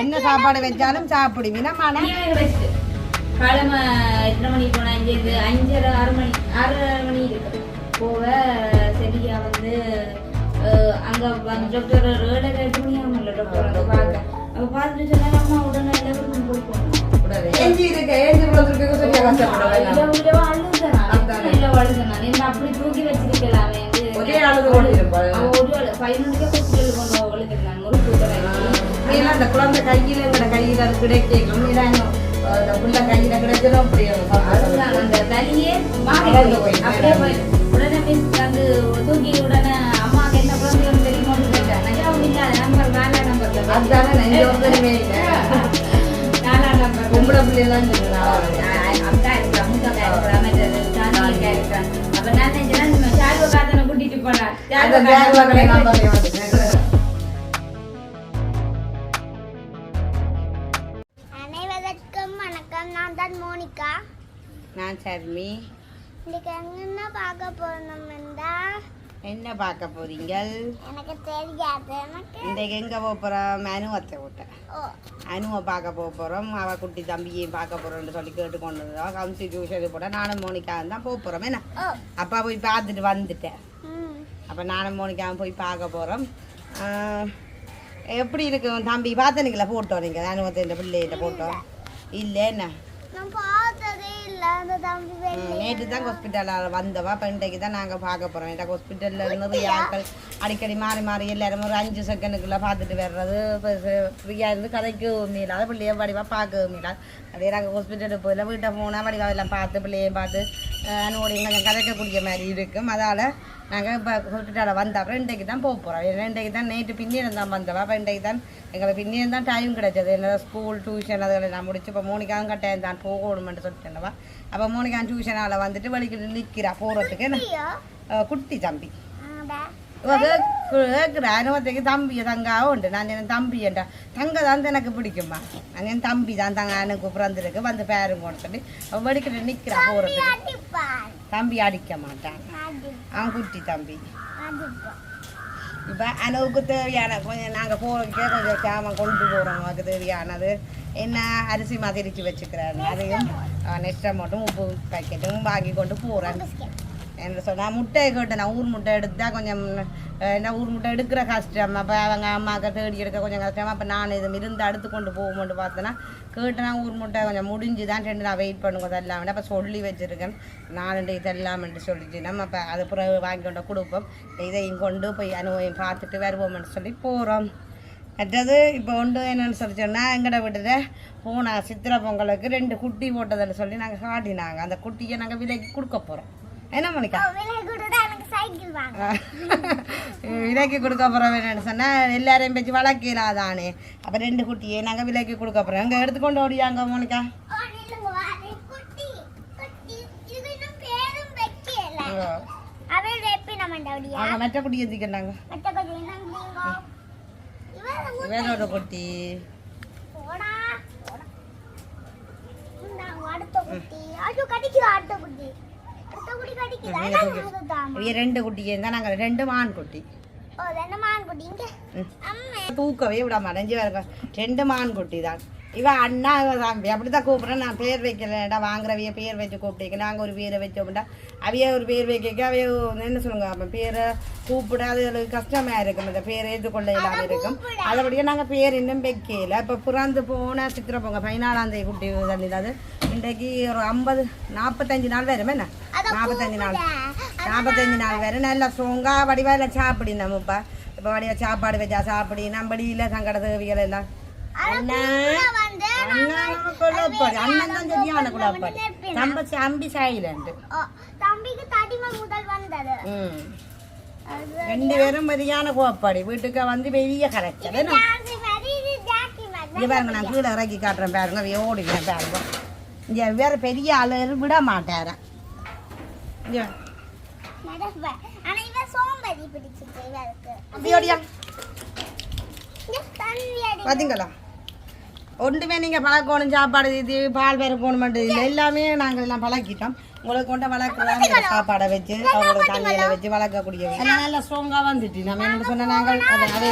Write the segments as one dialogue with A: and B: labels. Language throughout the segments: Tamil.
A: என்ன சாப்பாடு வச்சாலும் சாப்பிடுவீனா மன
B: காலமா எத்தனை மணிக்கு போனா அஞ்சு அஞ்சரை ஆறு மணி ஆறு மணி இருக்கு போக சரியா வந்து அங்க வந்து டாக்டர் ஏழரை எட்டு மணி டாக்டர் அங்க பார்க்க அப்ப பார்த்துட்டு சொன்னாங்க அம்மா உடனே எல்லாருக்கும் கொடுப்போம்
A: ஏஞ்சி இருக்க ஏஞ்சி விழுந்துருக்கு சொல்லி கஷ்டப்படுவேன்
B: அப்படி தூக்கி வச்சிருக்கலாமே
A: ஒரே அழுது கொண்டிருப்பாள்.
B: ஒரு பதினொன்றுக்கே ஹாஸ்பிட்டல் கொண்டு வளர்க்குறாங்க ஒரு
A: நீலாம் அந்த குழந்தை கையில எங்கட கையில அது அந்த புள்ள கிடைச்சதும் அப்படி
B: அந்த வலியே. அப்படியே உடனே மிஸ் வந்து தூக்கி உடனே என்ன நம்பர் நாலா
A: அதுதானே நெஞ்சு இல்லை.
B: நாலா நம்பர்
A: பொம்பளை பிள்ளைலாம்
B: அப்ப நான் காத்தனை கூட்டிட்டு போனா
A: அந்த பேக் வாங்கலை நான் பண்ணி வந்துட்டேன்
C: அனைவருக்கும் வணக்கம். நான் தான் மோனிகா.
A: நான் சர்மி.
C: இன்னைக்கு என்ன பார்க்க போனோம்னா
A: என்ன பார்க்க போறீங்க
C: எனக்கு தெரியாது. எனக்கு
A: இன்றைக்கு எங்க போக போறோம்? அனுவத்தை விட்டேன்
C: ஓ.
A: அனுவை பார்க்க போக போறோம். அவ குட்டி தம்பியையும் பார்க்க போறோம்னு சொல்லி கேட்டு கொண்டு வந்தோம் கம்சி டியூஷன் போட நானும் மோனிக்காவும் தான் போக போறோம். என்ன? அப்பா போய் பார்த்துட்டு வந்துட்டேன். அப்போ நானும் மோனிக்காவும் போய் பார்க்க போகிறோம் எப்படி இருக்கும் தம்பி? பார்த்தனுங்களா ஃபோட்டோ நீங்கள் அனுபவத்தை இந்த பிள்ளைகிட்ட ஃபோட்டோ இல்லை. என்ன? நேற்று தான் ஹாஸ்பிட்டலில் வந்தவா இப்போ இன்றைக்கு தான் நாங்கள் பார்க்க போகிறோம் எனக்கு ஹாஸ்பிட்டலில் நிறைய ஆட்கள் அடிக்கடி மாறி மாறி எல்லாரும் ஒரு அஞ்சு செகண்டுக்குள்ளே பார்த்துட்டு வர்றது ஃப்ரீயாக இருந்து கதைக்கவும் மீளாத பிள்ளைய வடிவாக பார்க்கவும் மீளாது அதே நாங்கள் ஹாஸ்பிட்டலுக்கு போயில வீட்டை போனால் வடிவாக எல்லாம் பார்த்து பிள்ளையும் பார்த்து அனுவோடையும் கொஞ்சம் கதைக்கக்கூடிய மாதிரி இருக்கும். அதால் நாங்கள் இப்போ ஹாஸ்பிட்டலில் வந்த அப்புறம் இன்றைக்கு தான் போக போகிறோம் ஏன்னா இன்றைக்கு தான் நேற்று பின்னிடம் தான் வந்தவா அப்போ இன்றைக்கு தான் எங்களுக்கு பின்னிடம் தான் டைம் கிடைச்சது. என்ன ஸ்கூல் டியூஷன் அதுகளை நான் முடிச்சு இப்போ மோனிக்காவும் கட்டாயம் தான் போகணுமென்று சொல்லிட்டேன்வா அப்போ மோனிகா டியூஷனால் வந்துட்டு வலிக்கிட்டு நிற்கிறா போகிறதுக்கு குட்டி தம்பி.
C: கேட்குறேன்
A: கேட்குற அனுபவத்துக்கு தம்பியை தங்காவும் உண்டு நான் என் தம்பி தங்க தான் எனக்கு பிடிக்குமா நான் என் தம்பி தான் தங்க எனக்கு பிறந்திருக்கு வந்து பேருங்கன்னு சொல்லி அவன் வலிக்கிட்டு நிற்கிறான்
C: போகிறது
A: தம்பி அடிக்க மாட்டான் அவன் குட்டி தம்பி இப்போ அனவுக்கு தேவையான கொஞ்சம் நாங்கள் போகிறதுக்கே கொஞ்சம் சாமான் கொண்டு போகிறோம் அவனுக்கு தேவையானது என்ன அரிசி மாதிரிச்சு வச்சுக்கிறேன் அதையும் நெக்ஸ்ட் மட்டும் உப்பு பாக்கெட்டும் வாங்கி கொண்டு போகிறேன் என்ன சொன்னால் முட்டையை கேட்டேன். நான் ஊர் முட்டை எடுத்தால் கொஞ்சம் என்ன ஊர் முட்டை எடுக்கிற கஷ்டம். அப்போ அவங்க அம்மாவுக்கு தேடி எடுக்க கொஞ்சம் கஷ்டமாக அப்போ நான் இது இருந்து அடுத்து கொண்டு போகும்போது பார்த்தேன்னா கேட்டேன்னா ஊர் முட்டை கொஞ்சம் முடிஞ்சு தான் ரெண்டு நான் வெயிட் பண்ணுங்க இதெல்லாம் அப்போ சொல்லி வச்சுருக்கேன். நாலு இதெல்லாம்னு சொல்லிட்டு நம்ம அப்போ அது பிறகு வாங்கி கொண்டு கொடுப்போம். இதையும் கொண்டு போய் அனுபவம் பார்த்துட்டு வருவோம்னு சொல்லி போகிறோம் மற்றது இப்போ ஒன்று என்னென்னு சொல்லி சொன்னால் எங்கட வீட்டில் போனால் சித்திரை பொங்கலுக்கு ரெண்டு குட்டி போட்டதுன்னு சொல்லி நாங்கள் காட்டினாங்க. அந்த குட்டியை நாங்கள் விலைக்கு கொடுக்க போகிறோம் என்ன மணிக்கா விலைக்கு கொடுக்க போகிறோம் என்னன்னு சொன்னால் எல்லாரையும் பேச்சு வளர்க்கலாதானே அப்போ ரெண்டு குட்டியை நாங்கள் விலைக்கு கொடுக்க போகிறோம் அங்கே எடுத்துக்கொண்டு ஓடியாங்க மோனிக்கா மற்ற குட்டி
C: என்னங்க இவன்
A: வேறொரு குட்டி.
C: அடுத்த குட்டி. அடுத்த குட்டி?
A: நீங்க இவங்க ரெண்டு குட்டியை இருந்தால் நாங்கள் ரெண்டு மான் குட்டி தூக்கவே விட வேறு ரெண்டு மான் குட்டி தான் இவன் அண்ணா தம்பி. அப்படி தான் கூப்பிட்றேன். நான் பேர் வைக்கலடா வாங்குறவைய பேர் வச்சு கூப்பிட்டேன் நாங்கள் ஒரு பேரை வச்சோம்டா. அவைய ஒரு பேர் வைக்க அவைய என்ன சொல்லுங்க அப்போ பேரை கூப்பிட அது ஒரு கஷ்டமாக இருக்கும். இந்த பேர் ஏற்றுக்கொள்ள இல்லாமல் இருக்கும். அதுபடியே நாங்கள் பேர் இன்னும் வைக்கல. இப்போ பிறந்து போன சித்திரை பொங்க பதினாலாம் தேதி குட்டி தண்ணி அது இன்றைக்கு ஒரு ஐம்பது நாற்பத்தஞ்சு நாள் வரும். என்ன? நாற்பத்தஞ்சு நாள். நாற்பத்தஞ்சு நாள் வரை நல்லா ஸ்ட்ராங்காக வடிவாக சாப்பிடி நம்மப்பா இப்போ வடிவ சாப்பாடு வச்சா சாப்பிடி நம்மடியில் சங்கட தேவிகள் எல்லாம். அண்ணன் தான் சரியான குழப்பாடி தம்பி சைலண்ட்.
C: ஓ தம்பிக்கு தடிமை முதல் வந்தது.
A: ரெண்டு பேரும் சரியான குழப்பாடி வீட்டுக்கு வந்து பெரிய கரைச்சல். இங்கே பாருங்க நான் கீழே இறக்கி காட்டுறேன் பாருங்க. ஓடிக்கிறேன் பாருங்க. இங்கே வேற பெரிய ஆளு விட மாட்டேறேன் இங்கே.
C: நடப்பேன்
A: ஒன்றுமே நீங்கள் பழக்கணும் சாப்பாடு இது பால் பேர போகணுமெண்டு இல்லை. எல்லாமே நாங்கள் எல்லாம் பழக்கிட்டோம். உங்களுக்கு கொண்ட வளர்க்குறாங்க சாப்பாடை வச்சு அவங்களோட தண்ணியில வச்சு வளர்க்கக்கூடிய எல்லாம் நல்லா ஸ்ட்ராங்காக வந்துட்டு நம்ம என்ன சொன்னா நாங்கள் அதை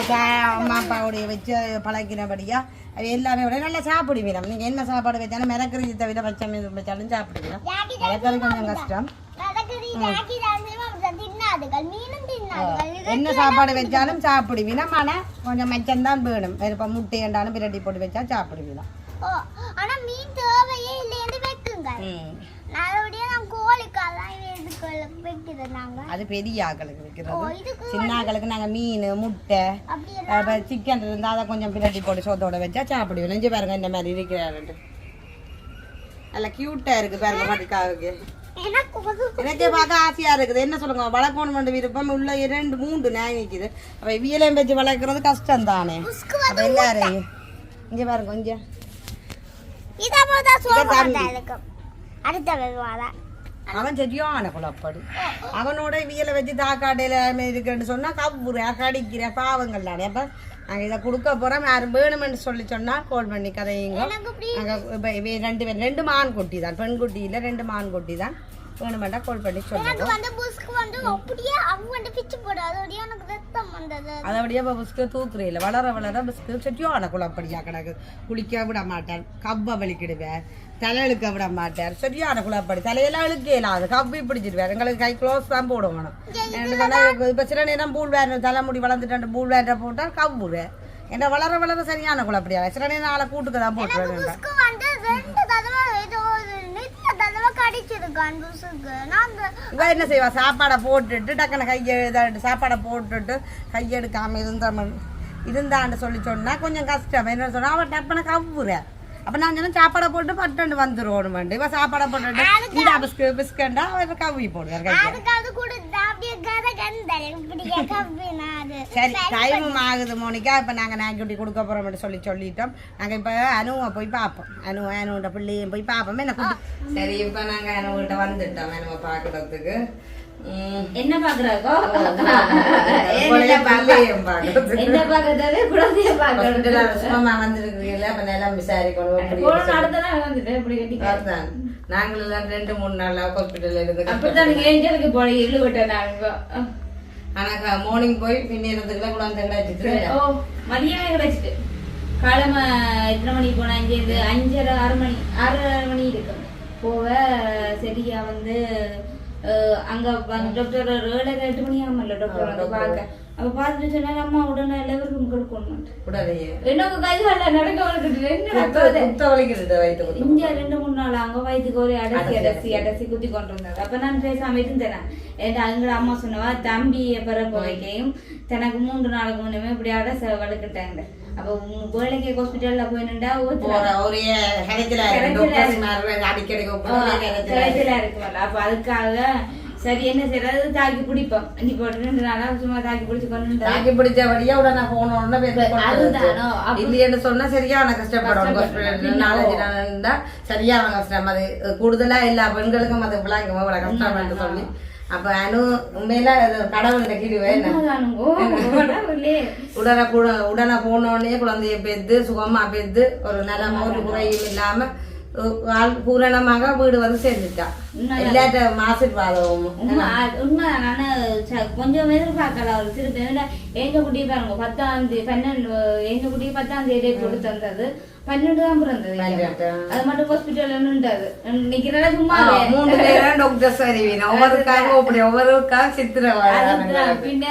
A: அம்மா அப்பாவுடைய வச்சு பழக்கினபடியா அது எல்லாமே விட நல்லா சாப்பிடுவீங்க நீங்கள் என்ன சாப்பாடு வச்சாலும் மிரக்கறி தவிர பச்சை மீன் வச்சாலும் சாப்பிடுவீங்க மிரக்கறி கொஞ்சம் கஷ்டம்
C: நடக்குது ஜாக்கி ஜாக்கியமா தின்னாதுகள் மீனும் தின்னாதுகள் இது
A: என்ன சாப்பாடு வச்சாலும் சாப்பிடுவீங்க ஆனால் கொஞ்சம் மிச்சம்தான் வேணும் இப்போ முட்டை என்றாலும் பிரட்டி போட்டு வச்சா
C: ஆனா மீன் தேவையே இல்லைன்னு வைக்குங்க நாங்க
A: அது பெரிய ஆக்களுக்கு வைக்கிறது சின்ன ஆக்களுக்கு நாங்கள் மீன் முட்டை சிக்கன் இருந்தால் அதை கொஞ்சம் பிரட்டி போட்டு சோத்தோட வச்சா சாப்பிடுவோம் நெஞ்சு பாருங்க இந்த மாதிரி இருக்கிறாரு நல்லா க்யூட்டாக இருக்குது பாருங்க மாட்டுக்காவுக்கு
C: எனக்கு
A: பார்க்க ஆசையா இருக்குது. என்ன சொல்லுங்க வளர்க்கணும் விருப்பம் உள்ள இரண்டு மூன்று நாய் நிற்குது அப்ப வியலையும் வச்சு வளர்க்கறது கஷ்டம் தானே அப்ப எல்லாரும் இங்க பாருங்க கொஞ்சம் அவன் சரியான குழப்படி. அவனோட வியலை வச்சு தாக்காட்டையில இருக்குன்னு சொன்னா கவுற கடிக்கிற பாவங்கள் தானே அப்ப இதை கொடுக்க போறோம் யாரும் வேணுமென்னு சொல்லி சொன்னா கால் பண்ணி கதையுங்க. இப்ப ரெண்டு பேர் ரெண்டு மான் குட்டி தான் பெண் குட்டி இல்ல ரெண்டு மான் குட்டி தான் வேணுமெண்டா கால் பண்ணி சொல்லுங்க.
C: வந்து புஸ்கு வந்து அப்படியே அவங்க வந்து பிச்சு போடு. அதோடய எனக்கு ரத்தம் வந்தது.
A: அதபடியே இப்போ பிஸ்கு தூக்குறீல வளர வளர பிஸ்கு செட்டியான குழப்படியா கிடக்கு. குளிக்க விட மாட்டார். கப்பை வலிக்கிடுவேன் தலை இழுக்க விட மாட்டார். சரியான குழப்படி தலையெல்லாம் இழுக்க இயலாது கப்பி பிடிச்சிடுவார் எங்களுக்கு கை க்ளோஸ் தான் போடணும் இப்போ சில நேரம் பூல் வேற தலைமுடி வளர்ந்துட்டு பூல் வேற போட்டால் கவ்வுரு என்ன வளர வளர சரியான குழப்படியா சில நேரம் ஆளை கூட்டுக்கு தான் போட்டுருவேன். என்ன செய்வா? சாப்பாடை போட்டுட்டு டக்குன்னு கையை சாப்பாடை போட்டுட்டு கையெடுக்காம இருந்த இருந்தான்னு சொல்லி சொன்னா கொஞ்சம் கஷ்டம். என்ன சொன்னா அவன் டப்புன்னு கவ்வுற. அப்ப நான் சொன்னேன் சாப்பாடை போட்டு பட்டு வந்துருவோம் இவ சாப்பாடை போட்டுட்டு இந்த பிஸ்கு பிஸ்கண்டா அவர் கவ்வி போடுவார் சரி டைமும் ஆகுது மோனிகா இப்போ நாங்கள் நாய்க்குட்டி கொடுக்க போகிறோம்னு சொல்லி சொல்லிட்டோம் நாங்கள் இப்போ அனுவை போய் பார்ப்போம் அனு அனுவோட பிள்ளையும் போய் பார்ப்போம் என்ன சரி இப்போ நாங்கள் அனுகிட்ட வந்துட்டோம் அனுவை பார்க்குறதுக்கு
B: என்ன பாக்குறாக்கோ என்ன பாக்குறதாவே குழந்தைய பாக்குறது
A: சும்மா வந்திருக்கிறீங்களா அப்போ நிலம் விசாரிக்கணும்
B: அடுத்த நாள் வந்துட்டு இப்படி கட்டி
A: அதுதான். நாங்கள் எல்லாம் ரெண்டு மூணு நாள் ஹாஸ்பிட்டல்ல இருந்து
B: அப்படித்தான் நீங்க ஏஞ்சலுக்கு இழு விட்டேன் இப்போ.
A: ஆனா மார்னிங் போய் பின்னிறதுக்குள்ள குழந்தை கிடைச்சிட்டு
B: ஓ மதியமே கிடைச்சிட்டு காலம எத்தனை மணிக்கு போனா இங்கே இது அஞ்சரை ஆறு மணி ஆறு மணி இருக்கு போக சரியா வந்து அங்க டாக்டர் ஏழரை எட்டு மணி ஆமல்ல டாக்டர் வந்து பார்க்க. அப்ப பார்த்துட்டு சொன்னாங்க அம்மா உடனே எல்லாருக்கும் கொடுக்கணும்.
A: உடனே.
B: எனக்கு கை கால நடக்க வந்துட்டு என்ன இங்க ரெண்டு மூணு நாள் அங்க வயிற்றுக்கு ஒரு அடைச்சி அடைச்சி அடைச்சி குத்தி கொண்டு வந்தாங்க அப்ப நான் பேசாம இருந்தேன்? அங்க அம்மா சொன்னவா தம்பியை பிறப்பு வைக்கையும் தனக்கு மூன்று நாளுக்கு முன்னமே இப்படி அடைச்ச வளர்க்கிட்டாங்க அப்ப வேலைக்கு ஹாஸ்பிட்டல்ல போய் நின்றா
A: போற ஒரே
B: கிடைச்சலா இருக்குமல்ல அப்ப அதுக்காக சரி என்ன செய்யறது தாக்கி பிடிப்போம் நீ போட்டு ரெண்டு நாளா சும்மா தாக்கி பிடிச்சு கொண்டு.
A: தாக்கி பிடிச்சபடியா உடனே போனோம்னா
B: அதுதானோ,
A: இல்லையன்னு சொன்னா சரியான கஷ்டப்படும் ஹாஸ்பிட்டல் நாலஞ்சு நாள் இருந்தா சரியான கஷ்டம் அது கூடுதலா எல்லா பெண்களுக்கும் அது இவ்வளவு கஷ்டம் என்று சொல்லி அப்ப அனு உண்மையில அது கடவுள் கிடுவே. உடனே உடனே போனோடனே குழந்தைய பெத்து சுகமா பெத்து ஒரு நிலம ஒரு குறையும் இல்லாம பூரணமாக வீடு வந்து சேர்ந்துட்டா. எல்லாட்ட ஆசீர்வாதமும்.
B: உண்மை நானு கொஞ்சம் எதிர்பார்க்கல. அவர் திருப்பி எங்க குட்டி பாருங்க பத்தாம் தேதி பன்னெண்டு எங்க குட்டி பத்தாம் தேதி கொடுத்து தந்தது. பன்னெண்டு தான் பிறந்தது. அது மட்டும் ஹாஸ்பிட்டல்ல நின்றது நிக்கிறதா சும்மா
A: மூணு பேரும் டாக்டர் சரி ஒவ்வொருக்காக அப்படி ஒவ்வொருக்காக சித்திர
B: பின்ன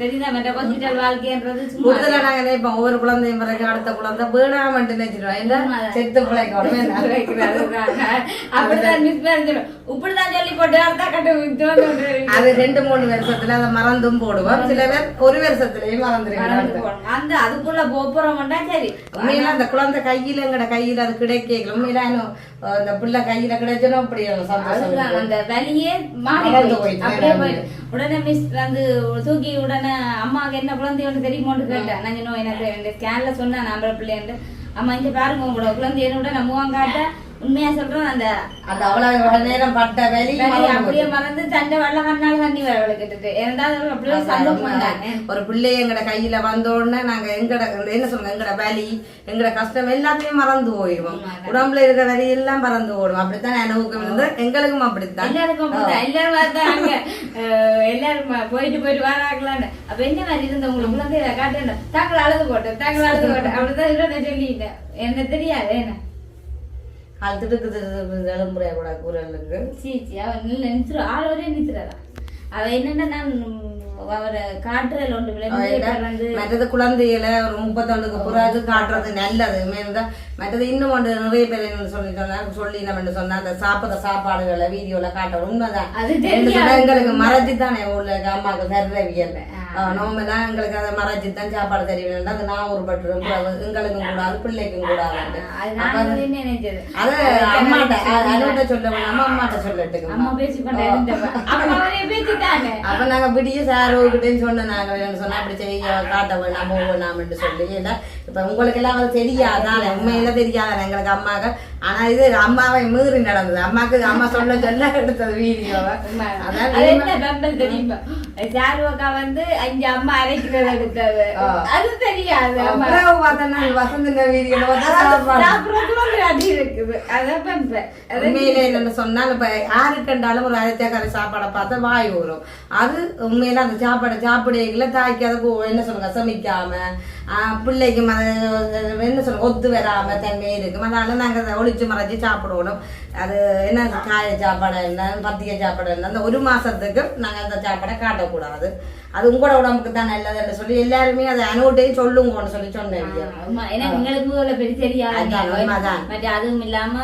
B: தெரியுதா மற்ற ஹாஸ்பிட்டல் வாழ்க்கைன்றது
A: கூடுதலா நாங்க நினைப்போம் ஒவ்வொரு குழந்தையும் பிறகு அடுத்த குழந்தை வேணாமட்டு நினைச்சிருவோம் என்ன செத்து பிள்ளைக்கணும்
B: அப்படிதான் மிஸ் பண்ணிடும் இப்படிதான் சொல்லி போட்டு அடுத்த கட்டு
A: அது ரெண்டு மூணு வருஷத்துல அதை மறந்தும் போடுவோம் சில பேர் ஒரு வருஷத்துலயும் மறந்துருக்காங்க
B: அந்த அதுக்குள்ள போறோம்டா சரி
A: உண்மையில அந்த குழந்தை கையில எங்கட கையில அது கிடைக்கல உண்மையில இன்னும், அந்த பிள்ளை கையில கிடைச்சனும் அப்படி சந்தோஷம்.
B: அந்த வலியே மாறி. அப்படியே. உடனே மிஸ் வந்து தூக்கி உடனே அம்மாவுக்கு என்ன குழந்தை ஒன்று தெரியுமோன்னு கேட்டேன் நான் சொன்னோம் எனக்கு ஸ்கேன்ல சொன்னேன் நம்ம பிள்ளைன்ட்டு அம்மா இங்க பாருங்க உங்களோட குழந்தை என்ன நம்ம காட்ட உண்மையா சொல்றேன் அந்த
A: அந்த அவ்வளவு நேரம் பட்ட வேலி
B: அப்படியே. மறந்து தண்டை வெள்ள கண்ணால தண்ணி வர விளக்கிட்டு இருந்தாலும் அப்படியே சந்தோஷம் தானே
A: ஒரு பிள்ளை எங்கட கையில வந்த உடனே நாங்க எங்கட என்ன சொல்லுங்க எங்கட வலி எங்கட கஷ்டம் எல்லாத்தையும் மறந்து போயிடுவோம். உடம்புல இருக்கிற வலி எல்லாம் மறந்து போடும் அப்படித்தான் எனக்கு இருந்து எங்களுக்கும் அப்படித்தான்.
B: எல்லாருக்கும். எல்லாரும். அஹ் எல்லாரும் போயிட்டு போயிட்டு வராங்களான்னு. அப்ப என்ன மாதிரி இருந்த உங்களுக்கு குழந்தையில காட்டுன்னு, தாங்கள் அழுது போட்டேன், தாங்கள் அழுது போட்டேன். அப்படிதான் சொல்லிட்டேன். என்ன தெரியாது என்ன?
A: அது திடுக்கு எழும்புறைய கூட குரலுக்கு
B: சீ, சீ, அவ நின்னு நிறுத்துறா. ஆள் ஒரே நிறுத்துறாரா. அவ என்னன்னா அவரை காட்டுறதுல ஒன்று
A: மற்றது குழந்தைகளை ஒரு முப்பத்தொண்டுக்கு பிறகு காட்டுறது நல்லது. மேலும் மற்றது இன்னும் ஒன்று நிறைய பேர் என்ன சொல்லி சொன்னா சொல்லி நம்ம சொன்னா அந்த சாப்பிட்ற சாப்பாடுகளை வீடியோல காட்டணும் உண்மைதான்.
B: அது
A: எங்களுக்கு மறைச்சு தானே உள்ள அம்மாவுக்கு தர்றவியல் நோம்பு தான் எங்களுக்கு அதை மறைச்சு தான் சாப்பாடு தெரியணும் அது நான் ஒரு பட்டுரும் எங்களுக்கும் கூடாது பிள்ளைக்கும் கூடாது.
B: அது
A: அம்மாட்ட சொல்ல வேணாமா அம்மாட்ட சொல்லட்டுக்கு.
B: இருந்தவ அப்ப
A: நாங்க விடிய சாரோகிட்டேன்னு சொன்ன நாங்க சொன்னா அப்படி செய்ய காட்ட வேணாம் போக வேணாம்னு சொல்லி இல்ல இப்ப உங்களுக்கு எல்லாம் அது தெரியாதானே உண்மையில தெரியாதானே எங்களுக்கு அம்மாக்கு ஆனா இது அம்மாவை மீறி நடந்தது. அம்மாக்கு அம்மா சொல்ல சொல்ல எடுத்தது வீடியோவை. அதான்
B: தெரியுமா? வந்து அஞ்சு அம்மா அரைக்கிறது எடுத்தது. அது. தெரியாது
A: வசந்த
B: அடி இருக்குது. அதான் பண்றேன். அது
A: உண்மையில என்னன்னு சொன்னால் இப்ப யாரு கண்டாலும் ஒரு அரைச்சக்கரை சாப்பாடை பார்த்தா வாய் வரும் அது உண்மையில அந்த சாப்பாடை சாப்பிடையில தாய்க்கு அதுக்கு என்ன சொல்லுங்க சமைக்காம. பிள்ளைக்கும் அது என்ன சொல்லுங்க ஒத்து வராம தன்மை இருக்கும் அதனால நாங்க அதை ஒளிச்சு மறைச்சு சாப்பிடணும் அது என்ன காய சாப்பாடு என்ன பத்திய சாப்பாடு என்ன அந்த ஒரு மாசத்துக்கு நாங்க அந்த சாப்பாடை காட்டக்கூடாது அது உங்களோட உடம்புக்கு தான் நல்லதுன்னு சொல்லி எல்லாருமே அதை அனுட்டையும் சொல்லுங்கன்னு சொல்லி சொன்னேன்
B: ஏன்னா எங்களுக்கு முதல்ல பெரிய தெரியாது. மற்ற அதுவும் இல்லாம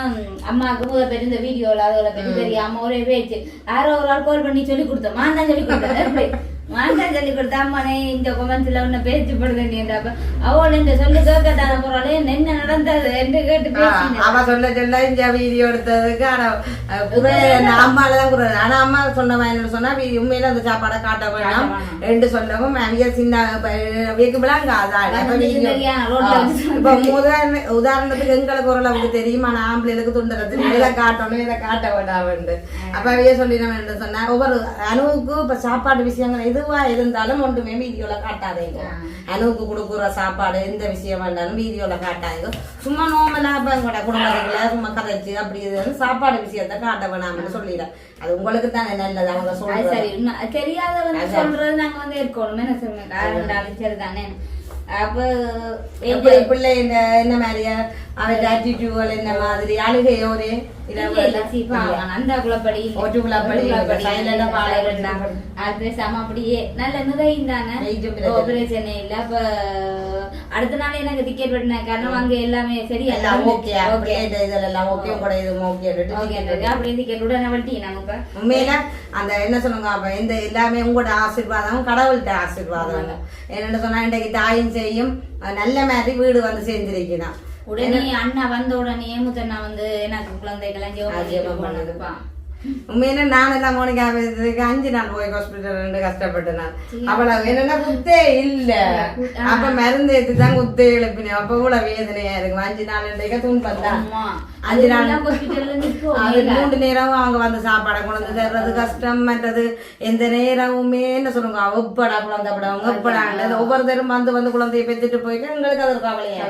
B: அம்மாவுக்கு முதல்ல பெரிய இந்த வீடியோல அதோட பெரிய தெரியாம ஒரே பேச்சு யாரோ ஒரு ஆள் கால் பண்ணி சொல்லி கொடுத்தோம் மான் தான் சொல்லி கொடுத்தேன் தான் சொல்லி கொடுத்தா அம்மானே இந்த கொமெண்ட்ஸ்ல ஒண்ணு பேச்சு படுது நீ அவள் இந்த சொல்லி கேட்க தான போறாளே என்ன நடந்தது? என்று கேட்டு பேசினேன்
A: அவ சொல்ல சொல்ல இந்த வீடியோ எடுத்ததுக்கு ஆனா நான் அம்மால தான் குறை ஆனா அம்மா சொன்னவன் என்ன சொன்னா "வீ- உண்மையில அந்த சாப்பாடை காட்ட வேணாம். ரெண்டு சொல்லவும் அவிய சின்ன வீக்குபெல்லாம் அதான் இப்ப உதாரண உதாரணத்துக்கு எங்களுக்கு ஓரளவுக்கு தெரியும். ஆனா ஆம்பளைகளுக்கு துண்டறது இதை காட்டணும் இதை காட்ட வேண்டாம் அப்ப அவையே சொல்லிடணும் சொன்னா ஒவ்வொரு அணுவுக்கு இப்ப சாப்பாடு விஷயங்கள் எதுவா இருந்தாலும் ஒன்றுமே வீடியோல காட்டாதீங்க. அணுவுக்கு கொடுக்குற சாப்பாடு எந்த விஷயம் வேண்டாலும் வீடியோல காட்டாதீங்க. சும்மா நோமலா இப்ப எங்களோட குடும்பத்துல சும்மா கதைச்சு அப்படி இதுன்னு சாப்பாடு விஷயத்த காட்ட வேணாம்னு சொல்லிடுறேன் அது உங்களுக்கு தானே நல்லது அவங்க
B: உண்மை. தெரியாத வந்து சொல்றது நாங்க வந்து இருக்கணும் என்ன சொல்லுங்க? காரணம் சரி தானே அப்ப
A: பிள்ளை இந்த என்ன மாதிரியா? ஆட்டிடியூடுகள் என்ன மாதிரி
B: குலப்படி
A: குலப்படி.
B: அது பேசாம அப்படியே நல்ல நுகையும் தானே?
A: Weight
B: ஓ, பிரச்சனை. இல்ல. அப்ப அடுத்த நாள் எனக்கு டிக்கெட் வெட்டின காரணம் அங்க எல்லாமே சரி
A: எல்லாம் ஓகே
B: ஓகே
A: இதெல்லாம் ஓகே கூட இது ஓகே
B: ஓகே டிக்கெட் உடனே வட்டி நமக்கு
A: உண்மையில அந்த என்ன சொல்லுங்க அப்ப இந்த எல்லாமே உங்களோட ஆசீர்வாதம் கடவுள்கிட்ட ஆசீர்வாதம். என்னன்னு சொன்னா இன்றைக்கு தாயும் செய்யும் நல்ல மாதிரி வீடு வந்து செஞ்சிருக்கிறான்
B: உடனே அண்ணா வந்த உடனே முத்தண்ணா வந்து எனக்கு குழந்தைகள்லாம் ஜெபம்
A: ஜெபம்
B: பண்ணிட்டு
A: பண்ணது.
B: போனதுப்பா
A: உண்மையில நான் எல்லாம் மோனிகா அஞ்சு நாள் போய் ஹாஸ்பிட்டல் ரெண்டு கஷ்டப்பட்டு நான் அவ்வளவு என்னன்னா குத்தே இல்ல அப்ப மருந்து எடுத்து தான் குத்தே எழுப்பினேன் அப்ப கூட வேதனையா இருக்கும் அஞ்சு நாள் இன்றைக்கு
B: ஆமா
A: அஞ்சு நாள் அது மூன்று நேரம் அவங்க வந்து சாப்பாடை கொண்டு தர்றது கஷ்டம் மற்றது எந்த நேரமுமே என்ன சொல்லுங்க எப்படா குழந்தை படம் எப்படான்றது ஒவ்வொருத்தரும் வந்து வந்து குழந்தைய பெற்றுட்டு போயிட்டு எங்களுக்கு அது கவலையா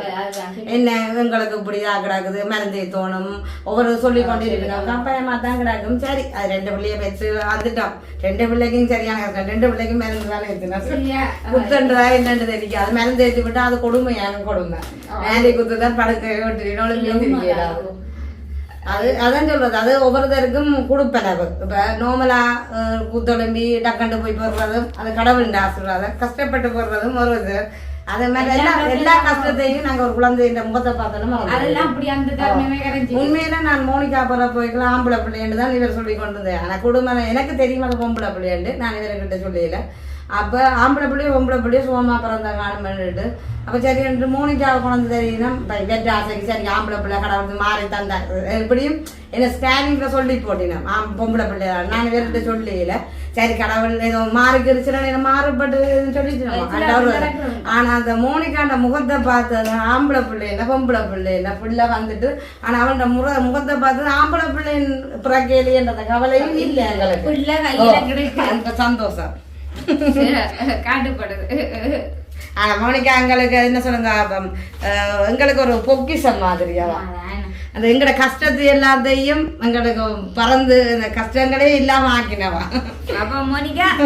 A: என்ன எங்களுக்கு இப்படி தான் கிடக்குது மருந்து தோணும் ஒவ்வொரு சொல்லி கொண்டு இருக்கணும் கப்பாயமா தான் கிடக்கும் சரி அது ரெண்டு பிள்ளைய பெற்று வந்துட்டோம். ரெண்டு பிள்ளைக்கும் சரியான கஷ்டம். ரெண்டு பிள்ளைக்கும் மருந்து தானே
B: சரியா
A: குத்துன்றதா என்னன்னு தெரியாது. மருந்து ஏற்றி விட்டா அது கொடுமையான கொடுமை. மேலே குத்து தான் படுக்க விட்டு தெரியாது அது அதான் சொல்றது. அது ஒவ்வொருத்தருக்கும் கொடுப்பனவு இப்ப நோமலா குத்தொழும்பி டக்கண்டு போய் போடுறதும் அது கடவுளின் ஆசீர்வாதம். கஷ்டப்பட்டு போடுறதும் ஒரு இது. அதே மாதிரி எல்லா எல்லா கஷ்டத்தையும் நாங்க ஒரு குழந்தையின் முகத்தை பார்த்தோம்னா
B: அதெல்லாம் அப்படி அந்த தருணமே கரைஞ்சி
A: உண்மையில நான் மோனிகா போற போய்க்கலாம் ஆம்பளை பிள்ளைன்னு தான் இவர் சொல்லி கொண்டு வந்தேன் ஆனா குடும்பம் எனக்கு தெரியும் அது பொம்பளை பிள்ளைண்டு நான் இவர்கிட்ட சொல்லல. அப்போ ஆம்பளை பிள்ளையும் பொம்பளை பிள்ளையும் சுகமாக பிறந்த காலம் பண்ணிட்டு அப்போ சரி ரெண்டு மூணிக்காக கொண்டு தெரியும் வெற்ற ஆசைக்கு சரி ஆம்பளை பிள்ளை கடை வந்து மாறி தந்தார் எப்படியும் என்ன ஸ்கேனிங்கில் சொல்லி போட்டினேன் ஆம் பொம்பளை பிள்ளையா நான் வேறு சொல்லல சரி கடவுள் ஏதோ மாறிக்கிருச்சுன்னா என்ன மாறுபட்டு சொல்லிட்டு ஆனா அந்த மோனிகாண்ட முகத்தை பார்த்தது ஆம்பளை பிள்ளை பொம்பளை பிள்ளை என்ன பிள்ளை வந்துட்டு ஆனா அவனோட முக முகத்தை பார்த்தது ஆம்பளை பிள்ளை பிறக்கையிலேன்ற கவலையும் இல்லை எங்களுக்கு.
B: பிள்ளை
A: அந்த சந்தோஷம்.
B: காட்டுப்படுது.
A: ஆனா மோனிகா எங்களுக்கு என்ன சொல்லுங்க எங்களுக்கு ஒரு பொக்கிஷம் மாதிரியாவா. அந்த எங்களோட கஷ்டத்தை எல்லாத்தையும் எங்களுக்கு பறந்து இந்த கஷ்டங்களே இல்லாம ஆக்கினவா?
B: அப்ப மோனிகா.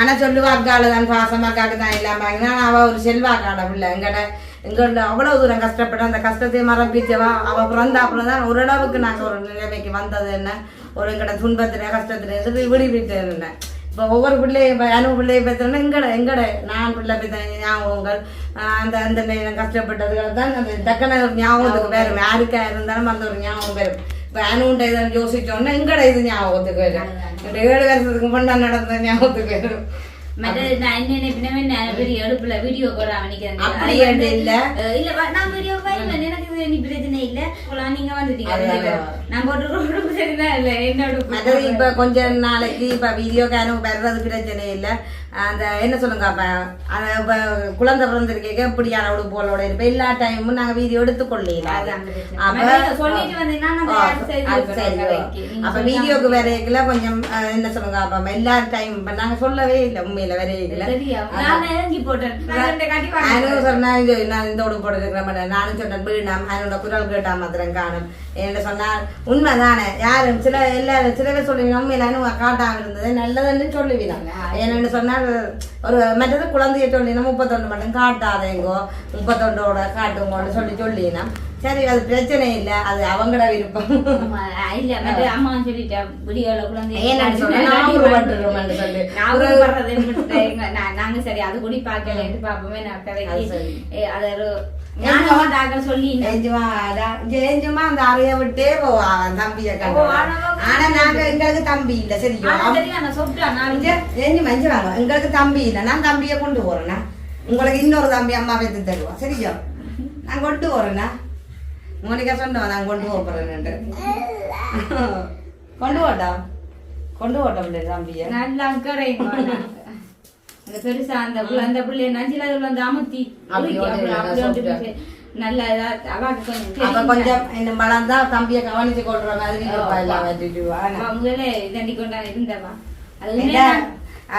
A: ஆனா சொல்லுவா அக்கால தான் பாசம் அக்காக்கு தான் இல்லாம ஆக்கினா அவ ஒரு செல்வாக்கான பிள்ளை. எங்கட எங்களோட அவ்வளவு தூரம் கஷ்டப்பட்டு அந்த கஷ்டத்தை மறப்பிச்சவா அவ பிறந்த அப்புறம் தான் ஓரளவுக்கு நாங்க ஒரு நிலைமைக்கு வந்தது என்ன? ஒரு எங்கட துன்பத்துல கஷ்டத்துல விடுவிட்டு இருந்தேன் இப்போ ஒவ்வொரு பிள்ளையும் இப்போ அனு பிள்ளையை பெற்றோன்னா எங்கட எங்கட? நான் பிள்ளை பெற்ற ஞாபகங்கள் அந்த அந்த கஷ்டப்பட்டதுகளை தான் அந்த டக்குன ஒரு ஞாபகத்துக்கு வரும். யாருக்கா இருந்தாலும் அந்த ஒரு ஞாபகம் வரும். இப்போ அனுண்ட இதை யோசிச்சோன்னா எங்கட இது ஞாபகத்துக்கு வரும். ஏழு வருஷத்துக்கு முன்னாடி நடந்த ஞாபகத்துக்கு வரும்.
B: மற்றது நான் என்ன நினைப்பினவே நான் பெரிய எடுப்புல வீடியோ கூட அவனிக்கிறேன்
A: இல்ல?
B: இல்ல நான் வீடியோ வைப்பேன் எனக்கு நீ பிரச்சனை இல்ல போலாம் நீங்க வந்துட்டீங்க. நான் போட்டு இல்ல
A: இப்ப கொஞ்ச நாளைக்கு இப்ப வீடியோ கேனும் வர்றது பிரச்சனை இல்ல அந்த என்ன சொல்லுங்க அப்ப? அந்த இப்ப குழந்தை பிறந்திருக்கேங்க இப்படியான உடுப்புகளோட இருப்ப எல்லா டைமும் நாங்க வீடியோ எடுத்துக்கொள்ளல
B: அந்த பிரச்சனை.
A: அப்ப
B: இருப்பேன்
A: வீடியோக்கு வரையக்குல கொஞ்சம் என்ன சொல்லுங்க அப்ப? எல்லா டைம் இப்ப நாங்க சொல்லவே இல்லை உண்மையில வரையக்குல
B: சரியா? நான் இறங்கி போட்டேன். நான் ரெண்டு காட்டி வாங்க.
A: அனு சொன்னா நான் இந்த உடுப்பு போட்டுருக்கிற மாட்டேன் நானும் சொன்னேன் வீணாம். அதனோட குரல் கேட்டா மாத்திரம் காணும். என்று சொன்னார் உண்மைதானே. யாரும் சில எல்லாரும் சில பேர் சொல்லுவீங்க உண்மையில அனு காட்டாம இருந்தது நல்லதுன்னு சொல்லுவீங்க. என்னன்னு சொன்னால் ஒரு மற்றது குழந்தைய சொல்லினா முப்பத்தொண்டு மட்டும் காட்டாதேங்கோ முப்பத்தொண்டோட காட்டுங்கோன்னு சொல்லி சொல்லினா சரி அது பிரச்சனை இல்லை. அது அவங்களோட விருப்பம்.
B: இல்ல மற்ற அம்மா சொல்லிட்டா வீடியோல குழந்தை நாங்க சரி அது கூட பார்க்கல பாப்போமே நான் கதைக்கு
A: சரி.
B: அது
A: தம்பி இல்ல
B: சொல்லிட்டேன்
A: வாங்க. எங்களுக்கு தம்பி இல்ல. நான் தம்பிய கொண்டு போறேன்னா உங்களுக்கு இன்னொரு தம்பி அம்மா வைத்து தருவா. சரியா? நான் கொண்டு போறேன்னா மோனிகா சொன்னவா நான் கொண்டு போறேன்னுட்டு கொண்டு இல்ல தம்பிய
B: நல்லா அந்த பெருசா அந்த புள்ள அந்த புள்ளைய நஞ்சில அதுல வந்து அமுத்தி
A: நல்லா
B: கொஞ்சம்
A: வளர்ந்தா தம்பிய கவனிச்சு கொள்ற மாதிரி
B: இருந்தவா அது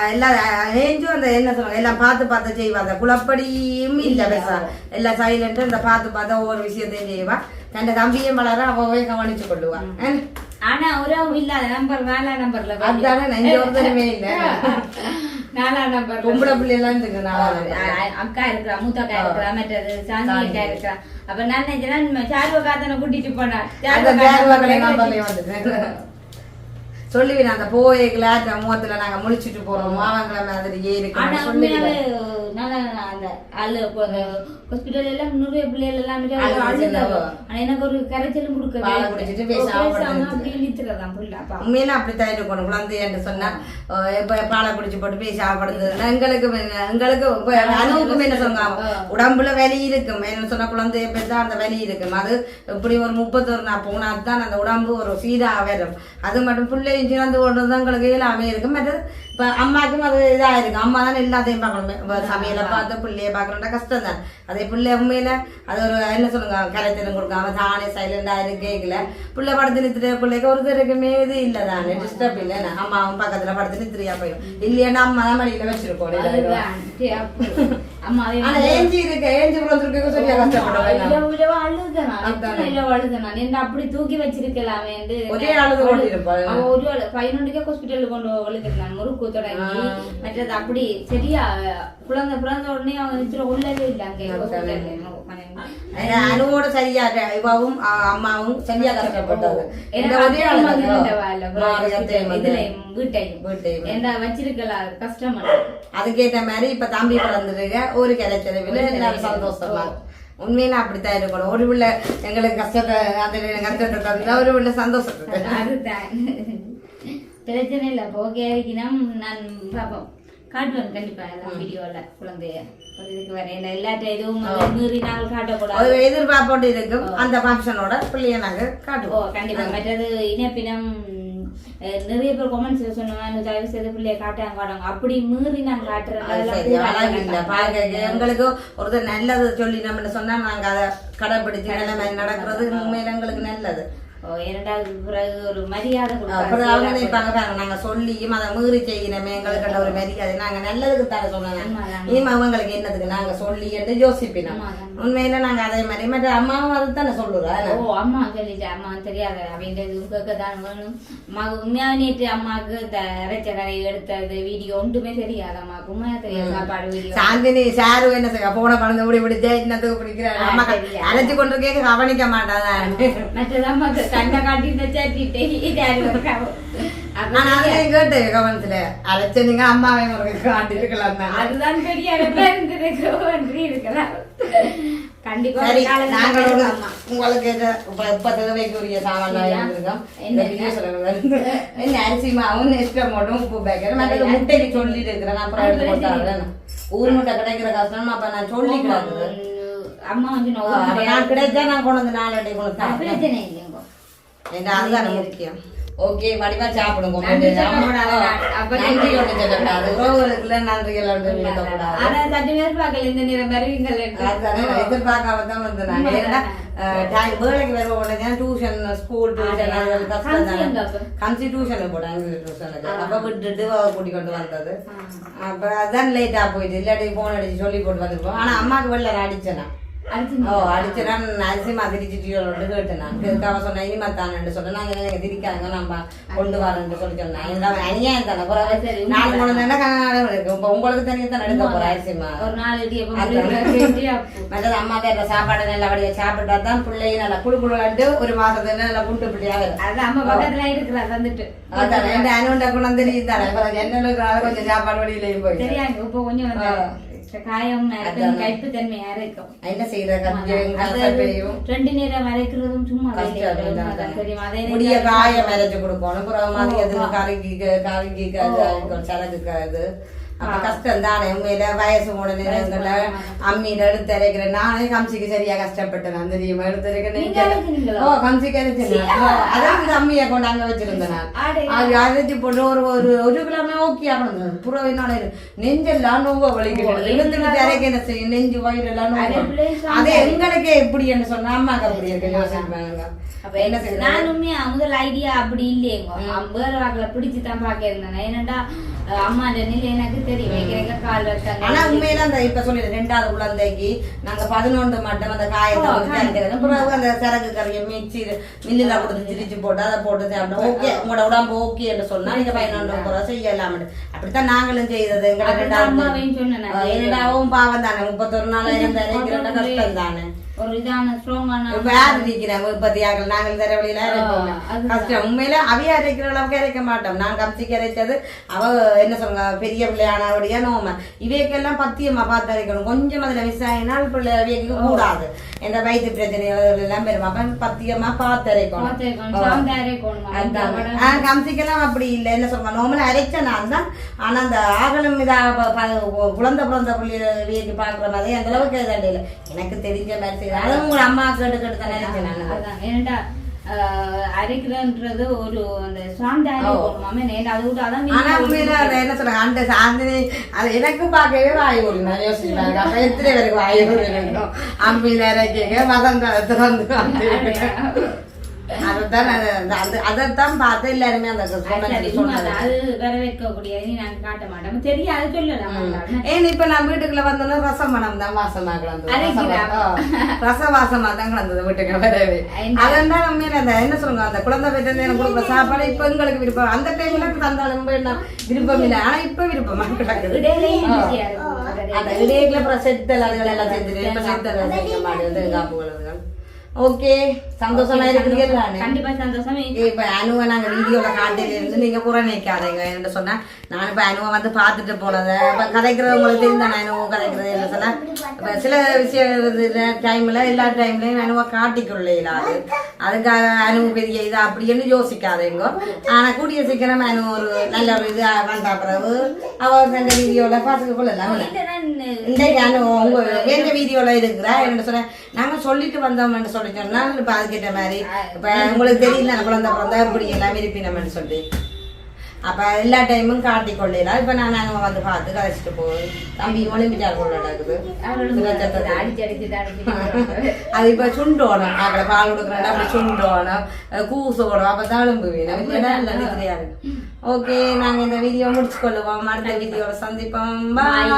A: எல்லாம் ஏஞ்சும் அந்த என்ன சொல்லுவாங்க எல்லாம் பார்த்து பார்த்து செய்வாங்க குளப்படியும் இல்ல பேசா எல்லாம் சைலண்ட் இந்த பார்த்து பார்த்து ஒவ்வொரு விஷயத்தையும் செய்வா. தன் தம்பியும் வளர அவவே கவனிச்சு கொள்ளுவா?
B: ஆனா உறவு இல்லாத நம்பர் நாலா நம்பர்ல
A: அதுதானே நெஞ்சு ஒருத்தருமே இல்ல.
B: நாலா நம்பர்
A: பொம்பளை பிள்ளை எல்லாம் இருக்கு
B: அக்கா இருக்கிறா மூத்த அக்கா இருக்கிறா மற்றது சாந்தி அக்கா இருக்கிறா அப்ப நான் நினைச்சேன் சாருவ காத்தனை கூட்டிட்டு போனா
A: அந்த பேருவாக்களை சொல்லுவீங்க அந்த போய்கள முகத்துல நாங்க முழிச்சிட்டு போறோம். மாவங்களை மாதிரியே
B: அந்த ஹாஸ்பிட்டல் எல்லாம் நிறைய பிள்ளைகள் எல்லாம் எனக்கு ஒரு கரைச்சலும் புள்ள அப்பா.
A: உண்மையில அப்படித்தான் இருக்கணும். குழந்தை என்று சொன்னா இப்ப பாலை குடிச்சு போட்டு போய் சாப்பிடுறது எங்களுக்கு எங்களுக்கு அனுவுக்கும் என்ன சொல்லுங்க உடம்புல வலி இருக்கும். என்ன சொன்னா குழந்தைய பெற்றா அந்த வலி இருக்கும். அது இப்படி ஒரு முப்பத்தொரு நாள் போனா தான் அந்த உடம்பு ஒரு சீரா வரும். அது மட்டும் பிள்ளையும் சிறந்து கொண்டு எங்களுக்கு இயலாமே இருக்கும் மற்றது இப்ப அம்மாக்கும் அது இதா இருக்கும் அம்மா தானே எல்லாத்தையும் பார்க்கணும் இப்ப சமையலை பார்த்து பிள்ளைய பார்க்கணும்னா கஷ்டம் தான் அதே பிள்ளை உண்மையில அது ஒரு என்ன சொல்லுங்க கரைத்தலும் கொடுக்காம தானே சைலண்டா இருக்கேக்கல பிள்ளை படுத்து நிறுத்துற பிள்ளைக்கு ஒரு தருக்குமே இது இல்ல தானே டிஸ்டர்ப் இல்ல அம்மாவும் பக்கத்துல படுத்து நிறுத்தியா போயும் இல்லையா அம்மா தான் மடியில வச்சிருக்கோம் ஆனா ஏஞ்சி இருக்க ஏஞ்சி கஷ்டப்படுவேன்?
B: என்ன அப்படி தூக்கி வச்சிருக்கலாமே
A: ஒரே அழுது
B: பதினொன்றுக்கே ஹாஸ்பிட்டலுக்கு கொண்டு தொடங்கி மற்றது அப்படி சரியா குழந்தை பிறந்த உடனே அவன் நிச்சயம் உள்ளவே இல்லை அங்கே
A: அனுவோட சரியா இவாவும் அம்மாவும் சரியா
B: கஷ்டம்
A: அதுக்கேத்த மாதிரி இப்ப தம்பி பிறந்திருக்க ஒரு கிடைச்சதுல எல்லாரும் சந்தோஷமா. உண்மையில அப்படித்தான் இருக்கணும். ஒரு பிள்ளை எங்களுக்கு கஷ்டத்தை அந்த கஷ்டத்தை தந்தா ஒரு பிள்ளை சந்தோஷத்தை
B: அதுதான். பிரச்சனை இல்லை இருக்கீங்கன்னா நான் பார்ப்போம் காட்டுவேன் கண்டிப்பா எல்லாம் வீடியோல குழந்தைய. இதுக்கு எல்லாத்த இதுவும் வந்து மீறி நாள் காட்டக்கூடாது.
A: எதிர்பார்ப்போடு இருக்கும். அந்த ஃபங்க்ஷனோட பிள்ளைய நாங்க
B: ஓ
A: காட்டுவோம்
B: கண்டிப்பா மற்றது இனப்பினம் நிறைய பேர் கமெண்ட்ஸ் சொன்னாங்க தயவு செய்து பிள்ளைய காட்டாங்க காட்டுவாங்க அப்படி மீறி நான் காட்டுறேன்.
A: எங்களுக்கு ஒருத்தர் நல்லது சொல்லி நம்ம சொன்னா நாங்க அதை கடைபிடிச்சு நிலைமை நடக்கிறது. உண்மையில எங்களுக்கு நல்லது.
B: இரண்டாவது பிறகு ஒரு மரியாதை
A: அப்புறம் அவங்க
B: கொடுப்பாங்க
A: நினைப்பாங்க பாருங்க நாங்க சொல்லியும் அதை மீறி செய்யணுமே எங்களுக்கு ஒரு மரியாதை. நாங்க நல்லதுக்கு தானே சொன்னாங்க. இனிமே அவங்களுக்கு என்னதுக்கு? நாங்க சொல்லி என்று யோசிப்பினோம். உண்மையில நாங்க அதே மாதிரி மற்ற அம்மாவும் அதை தானே சொல்லுறா
B: ஓ அம்மா சொல்லிட்டு அம்மா தெரியாத அவங்க இது கேட்க தான் வேணும். அம்மா உண்மையாக நேற்று அம்மாவுக்கு இந்த இறைச்ச கரை எடுத்தது வீடியோ ஒன்றுமே தெரியாது. அம்மாவுக்கு உண்மையா தெரியாது சாப்பாடு வீடியோ.
A: சாந்தினி சாரு என்ன செய்ய போன குழந்தை இப்படி இப்படி என்னத்துக்கு பிடிக்கிறாரு அம்மா. அரைச்சு கொண்டு கேட்க கவனிக்க மாட்டாதான்
B: மற்றது அம்மாக்கு கண்ணை காட்டி தச்சாட்டிட்டு
A: நான் அதையும் கேட்டு கவனத்துல அரைச்சு நீங்க அம்மாவை உங்களுக்கு காட்டி இருக்கலாம் தானே.
B: அதுதான் பெரிய இருந்திருக்கு இருக்கலாம்.
A: உங்களுக்கு இப்ப தேவைக்குரிய சாமான் அரிசி மாவும் நெஸ்ட் மட்டும் உப்பு பேக்கர் மற்ற முட்டைக்கு சொல்லிட்டு இருக்கிறேன். நான் அப்புறம் எடுத்து ஊர் முட்டை கிடைக்கிற கஷ்டம் அப்ப நான் சொல்லி கிடக்குது
B: அம்மா வந்து
A: ஆ, அப்ப நான் கிடைச்சா நான் கொண்டு வந்து நாலடி கொண்டு
B: நான்
A: தரேன்
B: பிரச்சனை இல்லைங்க
A: ஏன்னா அதுதான் முக்கியம் ஓகே வடிவா சாப்பிடுங்க. உறவுகளுக்குள்ள நன்றிகள்
B: இந்த நிறம்
A: எதிர்பார்க்காம தான் வந்து நாங்க ஏன்னா டைம் வேலைக்கு வர உடனே டியூஷன் ஸ்கூல் டியூஷன் அது கஷ்டம் தானே.
B: அப்ப?
A: டியூஷனுக்கு விட்டுட்டு அவ கூட்டி கொண்டு வந்தது. அப்ப அதான் லேட்டா போயிட்டு இல்லாட்டி போன் அடிச்சு சொல்லி போட்டு வந்திருப்போம். ஆனா அம்மாக்கு வெளில அடிச்சேனா
B: அடிச்சு
A: ஓ அடிச்சேனா அரிசி மாதிரி திட்டியோட கேட்டேன் நான் கேட்க அவ சொன்ன இனிமா தானு சொன்னேன் நாங்க நீங்க திரிக்காங்க நம்ம கொண்டு வரேன்னு சொல்லி சொன்னேன் இதெல்லாம் அநியாயம் தானே
B: சரி,
A: நாலு மூணு தானே கண்ணாடம் இருக்கு இப்ப உங்களுக்கு தனியாக தான் எடுக்க போறேன் அரிசிமா
B: ஒரு நாலு இடியப்பம்
A: அதான்.
B: புளியோதரை, அப்பு.
A: மற்றது அம்மா கேட்ட சாப்பாடு நல்லபடியா சாப்பிட்டா தான் பிள்ளைங்க நல்லா குழு குழுண்டு ஒரு மாசத்துல நல்லா குண்டு பிள்ளையாக இருக்கும்
B: அது அம்மா பக்கத்துல இருக்கிறா வந்துட்டு
A: அதான் ரெண்டு அனுண்ட குணம் தெரியும் தானே இப்ப எண்ணெய் கொஞ்சம் சாப்பாடு வழியிலையும் போய்
B: தெரியாங்க இப்போ கொஞ்சம் வந்து காயம் இருக்கும் கைப்பு தன்மையா இருக்கும்
A: என்ன செய்யற கஞ்சம்
B: அது
A: கசப்பையும்
B: ரெண்டு நேரம் வரைக்கிறதும் சும்மா
A: முடிய காய மறைச்சு கொடுக்கணும் அப்புறம் மதியத்துல கருங்கி கருங்கி சரக்கு இது அப்ப கஷ்டம் தானே உண்மையில வயசு உடனே அம்மியில எடுத்து அரைக்கிறேன் நானே கம்சிக்கு சரியா கஷ்டப்பட்டேன். நான் தெரியுமா? எடுத்து
B: நீங்க
A: அரைக்கிறேன்
B: அரைக்கிறீங்களா?
A: ஓ கம்சிக்கு அதான் இந்த அம்மியை கொண்டு அங்க வச்சிருந்தேன். அது அரைச்சி போட்டு ஒரு ஒரு ஒரு கிலோமே ஓகே ஆகணும். என்னோட நெஞ்செல்லாம் நோவ வலிக்கிறது இழுத்துட்டு அரைக்க என்ன செய்யும்? நெஞ்சு வயிறெல்லாம் நோவ
B: பிள்ளை
A: அதே எங்களுக்கே எப்படி என்ன சொன்னா அம்மாக்கு அப்படி இருக்கு. யோசிப்பாங்க
B: அப்ப
A: என்ன செய்யறது?
B: நான் உண்மையா முதல் ஐடியா அப்படி இல்லையேங்க வேற வாக்குல பிடிச்சு தான் பாக்க இருந்தேன் ஏன்னாடா அம்மா அந்த நிலை எனக்கு தெரியும். கால் வைத்தாங்க
A: ஆனா உண்மையில அந்த இப்ப சொல்லி ரெண்டாவது குழந்தைக்கு நாங்க பதினொன்று மட்டும் அந்த காயத்தை பிறகு அந்த சரக்கு கறியை மிக்சி மில்லில கொடுத்து திரிச்சு போட்டு அதை போட்டு சாப்பிட்டோம். ஓகே உங்களோட உடம்பு ஓகே என்று சொன்னா நீங்க பதினொன்று குறை செய்யலாம் அப்படித்தான் நாங்களும் செய்தது. எங்களை ரெண்டாவது. என்னடாவும் பாவம் தானே. முப்பத்தொரு நாள் கஷ்டம் தானே?
B: ஒரு இதான ஸ்ட்ராங்கான
A: உற்பத்தியாக்கள் நாங்கள் தர வழியில. கஷ்டம் உண்மையில அவைய அரைக்கிற அளவுக்கு அரைக்க மாட்டோம். நான் கம்சிக்கு அரைச்சது அவ என்ன சொல்லுங்க பெரிய பிள்ளையானபடியா நோம இவைக்கெல்லாம் பத்தியமா பார்த்து அரைக்கணும். கொஞ்சம் அதுல விசாயினால் பிள்ளை அவைக்கு கூடாது. என்ற வயிற்று பிரச்சனைகள் எல்லாம் பெரும் அப்ப பத்தியமா பார்த்து அரைக்கணும். கம்சிக்கெல்லாம் அப்படி இல்லை. என்ன சொல்லுங்க நார்மலா அரைச்ச நான் தான். ஆனா அந்த ஆகலம் இதா ப- ப- குழந்தை பிறந்த பிள்ளைக்கு பாக்குற மாதிரி அந்த அளவுக்கு இல்லை. எனக்கு தெரிஞ்ச மாதிரி செய்யுது அதுவும் உங்க அம்மா கேட்டு கேட்டு தான்
B: ஏன்டா அரைக்கிறன்றது ஒரு அந்த சாந்த அரைக்கணும் மாமே அதை விட்டு அதான்
A: ஆனா உண்மையில அதை என்ன சொல்றாங்க அந்த சாந்தினி அது எனக்கு பார்க்கவே வாய் ஒரு நான் யோசிச்சுட்டாங்க அப்ப எத்தனை பேருக்கு வாய் ஒரு இருக்கும் அம்மியில இறக்கிங்க வந்து வந்து அதைத்தான் அந்த அதைத்தான் பார்த்து எல்லாருமே அந்த
B: அது வரவேற்கக்கூடிய நாங்க காட்ட மாட்டோம். தெரியாது சொல்லலாம்
A: ஏன் இப்ப நான் வீட்டுக்குள்ள வந்தோன்னா ரசம் மனம் தான் வாசமா கிடந்தது.
B: அரைக்கிறா.
A: ரசம் வா- ஆ, ரச வாசமா தான் கிடந்தது வீட்டுக்கு வரவே.
B: என்ன?
A: அந்த சொல்லுங்க அந்த குழந்தை பெற்ற நேரம் கொடுக்குற சாப்பாடு இப்ப எங்களுக்கு விருப்பம். அந்த டைம்ல தந்தாலும் விருப்பம் இல்லை. ஆனா இப்ப விருப்பமா கிடக்குது.
B: அது
A: அந்த இடையில அதுகள் எல்லாம் செஞ்சுட்டு காப்பு வளர்ந்துகள் ஓகே சந்தோஷமா இருக்கிறீங்களா
B: கண்டிப்பா சந்தோஷம்.
A: இப்ப அனுவை நாங்க வீடியோல காட்டில இருந்து நீங்க புற நிக்காதீங்க என்று சொன்னா நான் இப்ப அனுவை வந்து பாத்துட்டு போனதை இப்ப கதைக்கிறவங்களுக்கு தெரியும் தானே அனுவும் கதைக்கிறது என்ன சொன்னா அப்ப சில விஷயம் டைம்ல எல்லா டைம்லயும் அனுவ காட்டிக்கொள்ள இயலாது அதுக்காக அனு பெரிய இது அப்படின்னு யோசிக்காதீங்க. ஆனா கூடிய சீக்கிரம் அனு ஒரு நல்ல ஒரு இது வந்தா பிறகு அவ அந்த வீடியோல பாத்துக்க கொள்ளலாம் இன்றைக்கு அனு உங்க வேண்ட வீடியோல இருக்கிறா என்ன சொல்றேன் நாங்க சொல்லிட்டு வந்தோம்னு சொல்லி சொன்னா இப்ப அதுக்கிட்ட மாதிரி இப்ப உங்களுக்கு தெரியல குழந்தை பிறந்தா இப்படி எல்லாம் இருப்பினோம்னு சொல்லி அப்ப எல்லா டைமும் காட்டி கொள்ளலாம் இப்ப நான் நாங்க வந்து பார்த்து கதைச்சிட்டு போவோம் தம்பி ஒலிம்பிட்டார் கொள்ள நடக்குது. அது இப்ப சுண்டோணும். அவளை பால் கொடுக்குறா அப்படி சுண்டோணும். கூசோடும் அப்ப தழும்பு வேணும். இல்லைன்னா ஓகே நாங்க இந்த வீடியோ முடிச்சு கொள்ளுவோம் அடுத்த வீடியோல சந்திப்போம். பாய்